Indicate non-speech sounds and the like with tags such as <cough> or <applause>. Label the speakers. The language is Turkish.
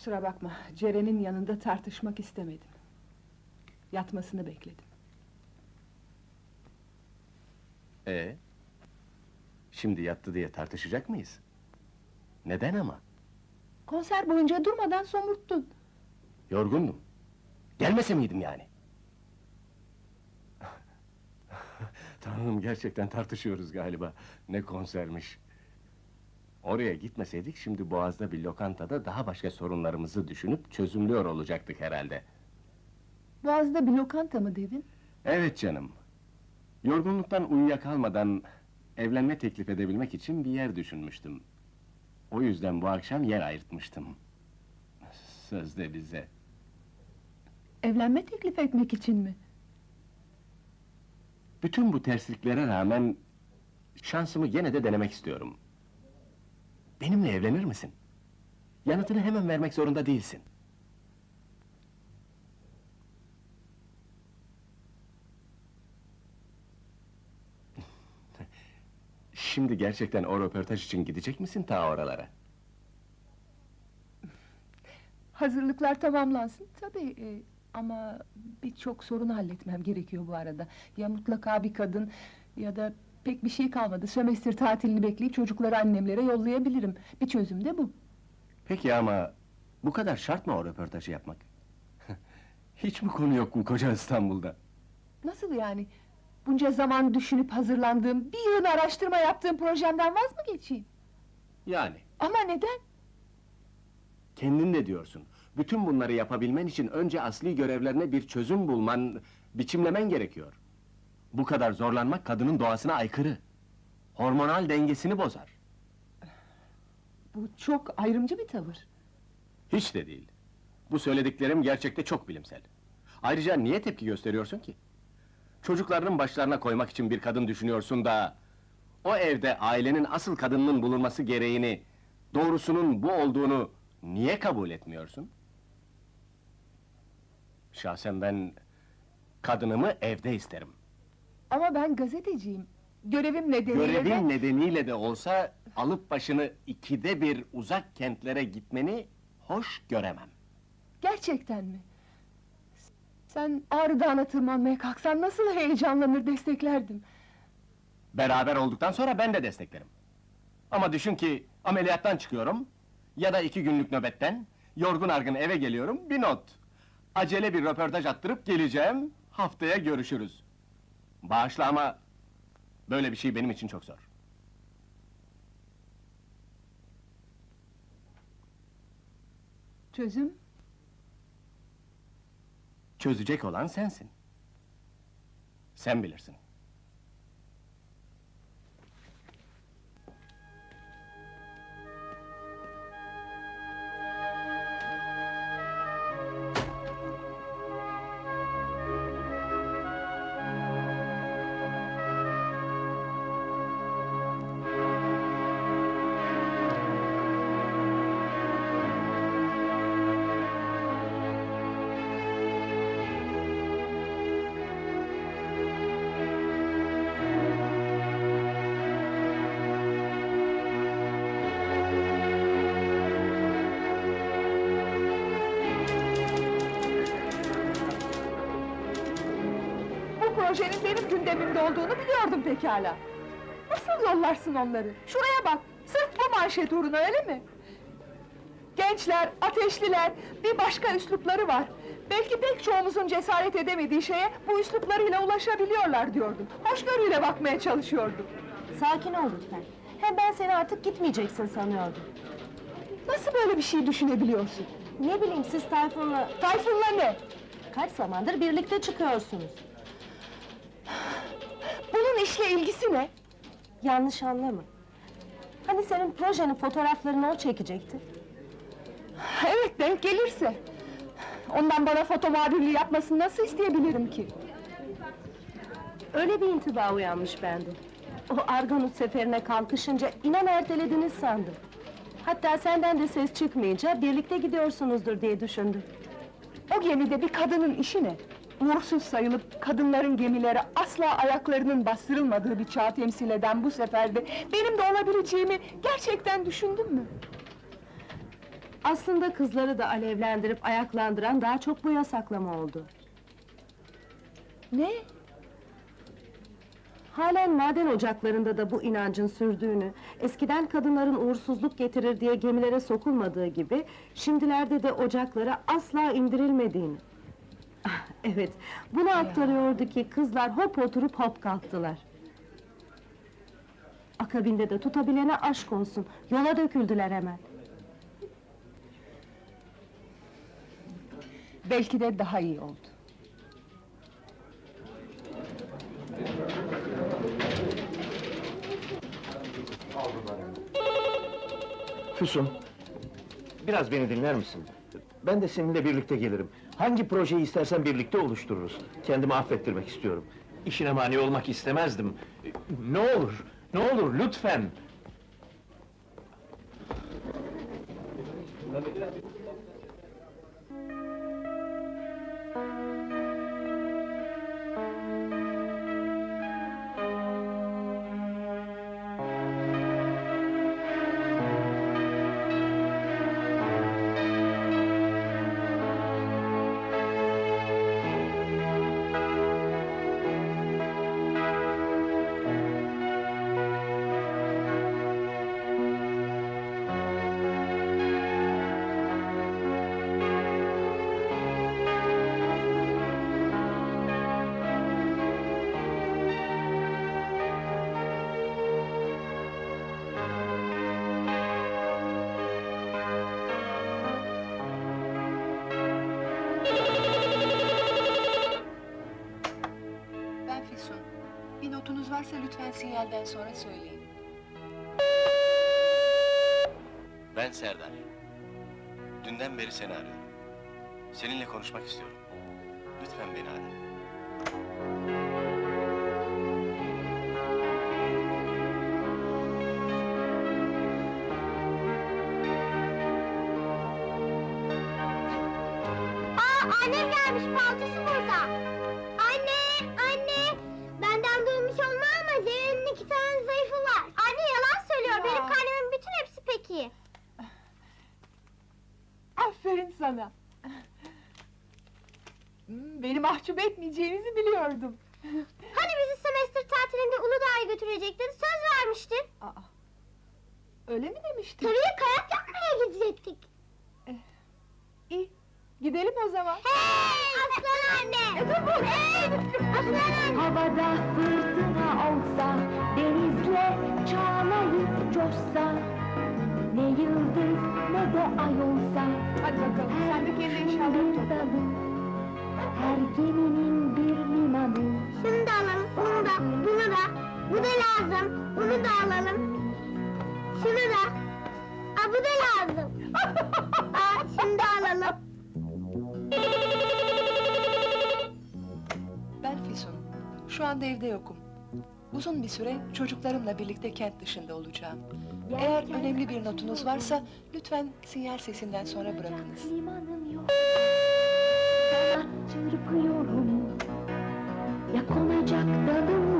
Speaker 1: Kusura bakma, Ceren'in yanında tartışmak istemedim. Yatmasını bekledim.
Speaker 2: Ee? Şimdi yattı diye tartışacak mıyız? Neden ama?
Speaker 1: Konser boyunca durmadan somurttun.
Speaker 2: Yorgundum. Gelmese miydim yani? <laughs> Tanrım gerçekten tartışıyoruz galiba. Ne konsermiş. Oraya gitmeseydik şimdi Boğaz'da bir lokantada daha başka sorunlarımızı düşünüp çözümlüyor olacaktık herhalde.
Speaker 1: Boğaz'da bir lokanta mı dedin?
Speaker 2: Evet canım. Yorgunluktan uyuyakalmadan evlenme teklif edebilmek için bir yer düşünmüştüm. O yüzden bu akşam yer ayırtmıştım. Sözde bize.
Speaker 1: Evlenme teklif etmek için mi?
Speaker 2: Bütün bu tersliklere rağmen şansımı gene de denemek istiyorum. Benimle evlenir misin? Yanıtını hemen vermek zorunda değilsin. <laughs> Şimdi gerçekten o röportaj için gidecek misin ta oralara?
Speaker 1: Hazırlıklar tamamlansın tabii e, ama birçok sorunu halletmem gerekiyor bu arada. Ya mutlaka bir kadın ya da pek bir şey kalmadı. Sömestr tatilini bekleyip çocukları annemlere yollayabilirim. Bir çözüm de bu.
Speaker 2: Peki ama bu kadar şart mı o röportajı yapmak? <laughs> Hiç mi konu yok mu koca İstanbul'da?
Speaker 1: Nasıl yani? Bunca zaman düşünüp hazırlandığım, bir yığın araştırma yaptığım projemden vaz mı geçeyim?
Speaker 2: Yani
Speaker 1: Ama neden?
Speaker 2: kendin de diyorsun. Bütün bunları yapabilmen için önce asli görevlerine bir çözüm bulman, biçimlemen gerekiyor. Bu kadar zorlanmak kadının doğasına aykırı. Hormonal dengesini bozar.
Speaker 1: Bu çok ayrımcı bir tavır.
Speaker 2: Hiç de değil. Bu söylediklerim gerçekte çok bilimsel. Ayrıca niye tepki gösteriyorsun ki? Çocuklarının başlarına koymak için bir kadın düşünüyorsun da... ...o evde ailenin asıl kadınının bulunması gereğini... ...doğrusunun bu olduğunu niye kabul etmiyorsun? Şahsen ben... ...kadınımı evde isterim.
Speaker 1: Ama ben gazeteciyim. Görevim nedeniyle de...
Speaker 2: Görevin nedeniyle de olsa... ...alıp başını ikide bir uzak kentlere gitmeni... ...hoş göremem.
Speaker 1: Gerçekten mi? Sen Ağrı Dağı'na tırmanmaya kalksan nasıl heyecanlanır desteklerdim.
Speaker 2: Beraber olduktan sonra ben de desteklerim. Ama düşün ki ameliyattan çıkıyorum ya da iki günlük nöbetten yorgun argın eve geliyorum bir not. Acele bir röportaj attırıp geleceğim. Haftaya görüşürüz. Bağışla ama böyle bir şey benim için çok zor.
Speaker 1: Çözüm?
Speaker 2: Çözecek olan sensin. Sen bilirsin.
Speaker 1: Projenin benim gündemimde olduğunu biliyordum pekala. Nasıl yollarsın onları? Şuraya bak, sırf bu manşet uğruna öyle mi? Gençler, ateşliler, bir başka üslupları var. Belki pek çoğumuzun cesaret edemediği şeye bu üsluplarıyla ulaşabiliyorlar diyordum. Hoşgörüyle bakmaya çalışıyordum.
Speaker 3: Sakin ol lütfen. Hem ben seni artık gitmeyeceksin sanıyordum.
Speaker 1: Nasıl böyle bir şey düşünebiliyorsun?
Speaker 3: Ne bileyim siz Tayfun'la
Speaker 1: Tayfun'la ne?
Speaker 3: kaç zamandır birlikte çıkıyorsunuz.
Speaker 1: İşle ilgisi ne?
Speaker 3: Yanlış anlama. Hani senin projenin fotoğraflarını o çekecekti?
Speaker 1: Evet, denk gelirse. Ondan bana foto muhabirliği yapmasını nasıl isteyebilirim ki?
Speaker 3: Öyle bir intiba uyanmış bende. O Argonut seferine kalkışınca inan ertelediniz sandım. Hatta senden de ses çıkmayınca birlikte gidiyorsunuzdur diye düşündüm.
Speaker 1: O gemide bir kadının işi ne? Uğursuz sayılıp kadınların gemilere asla ayaklarının bastırılmadığı bir çağ temsil eden bu seferde benim de olabileceğimi gerçekten düşündün mü?
Speaker 3: Aslında kızları da alevlendirip ayaklandıran daha çok bu yasaklama oldu.
Speaker 1: Ne?
Speaker 3: Halen maden ocaklarında da bu inancın sürdüğünü, eskiden kadınların uğursuzluk getirir diye gemilere sokulmadığı gibi, şimdilerde de ocaklara asla indirilmediğini. Evet, bunu aktarıyordu ki kızlar hop oturup hop kalktılar. Akabinde de tutabilene aşk olsun, yola döküldüler hemen.
Speaker 1: Belki de daha iyi oldu.
Speaker 4: Füsun, biraz beni dinler misin? Ben de seninle birlikte gelirim. Hangi projeyi istersen birlikte oluştururuz. Kendimi affettirmek istiyorum. İşine mani olmak istemezdim. Ne olur, ne olur lütfen!
Speaker 5: Varsa lütfen sinyalden sonra söyleyin.
Speaker 2: Ben Serdar. Dünden beri seni arıyorum. Seninle konuşmak istiyorum. Lütfen beni ara.
Speaker 6: Aa annem gelmiş paltosu burada. Peki.
Speaker 1: Aferin sana! Beni mahcup etmeyeceğinizi biliyordum.
Speaker 6: Hani bizi semestr tatilinde Uludağ'a götürecektin söz vermiştin.
Speaker 1: Aa, öyle mi demiştin?
Speaker 6: Tabii kayak yapmaya gidecektik.
Speaker 1: İyi, gidelim o zaman.
Speaker 6: Hey aslan anne. Hey aslan anne.
Speaker 7: Havada fırtına olsa, denizle çağlayıp coşsa Ne yıldız ne de ay olsa
Speaker 1: Hadi bakalım, sen de kendi topla.
Speaker 7: dalı Her geminin bir limanı
Speaker 6: Şunu da alalım, bunu da, bunu da. Bu da lazım. Bunu da alalım. Şunu da. Aa, bu da lazım. <laughs> Aa, şunu da alalım.
Speaker 5: Ben Füsun. Şu anda evde yokum. Uzun bir süre çocuklarımla birlikte kent dışında olacağım. Eğer önemli bir notunuz varsa lütfen sinyal sesinden sonra bırakınız.
Speaker 7: Çırpıyorum Ya konacak dalım